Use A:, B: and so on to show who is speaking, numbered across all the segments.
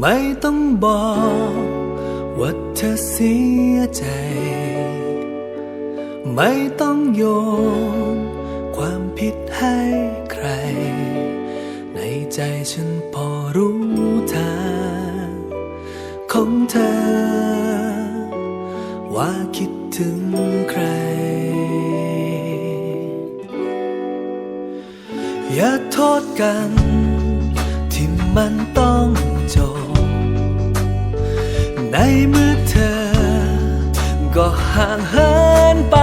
A: ไม่ต้องบอกว่าเธอเสียใจ ไม่ต้องโยน ความผิดให้ใคร ในใจฉันพอรู้ทางของเธอ ว่าคิดถึงใคร อย่าโทษกัน ที่มันต้องจบ ในเมื่อเธอ ก็ห่างเหินไป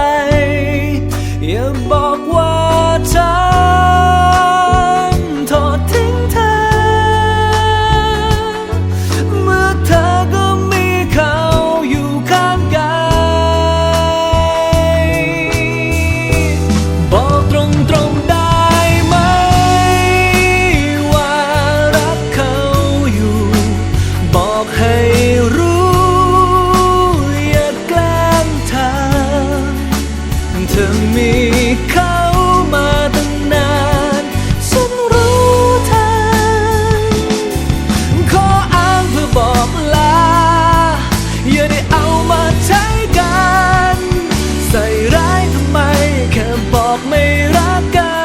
A: ไม่รักกั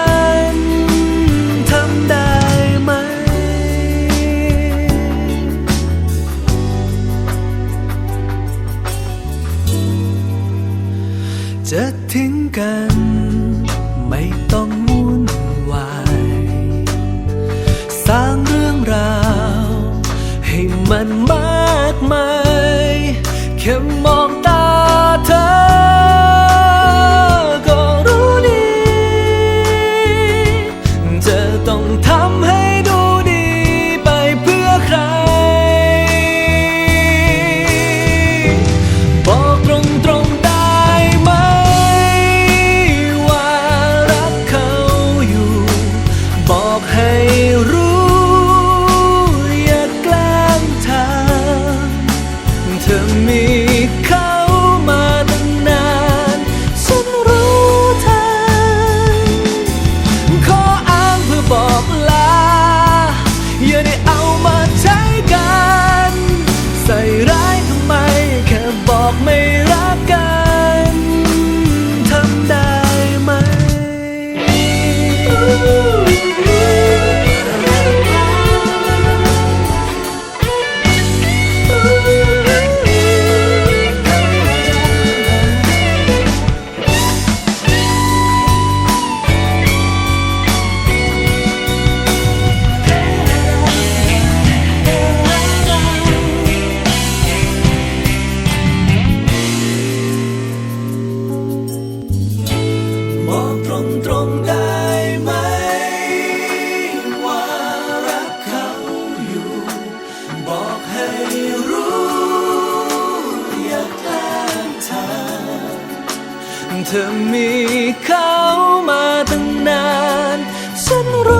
A: นทำได้ไหม จะทิ้งกัน ไม่ต้องวุ่นวาย สร้างเรื่องราว ให้มันมากมายแค่มอง ให้ ตรงได้ไหม ว่ารักเขาอยู่ บอกให้รู้อย่าแกล้งเาอเธอมีเขามาตั้งนาน ฉันรู้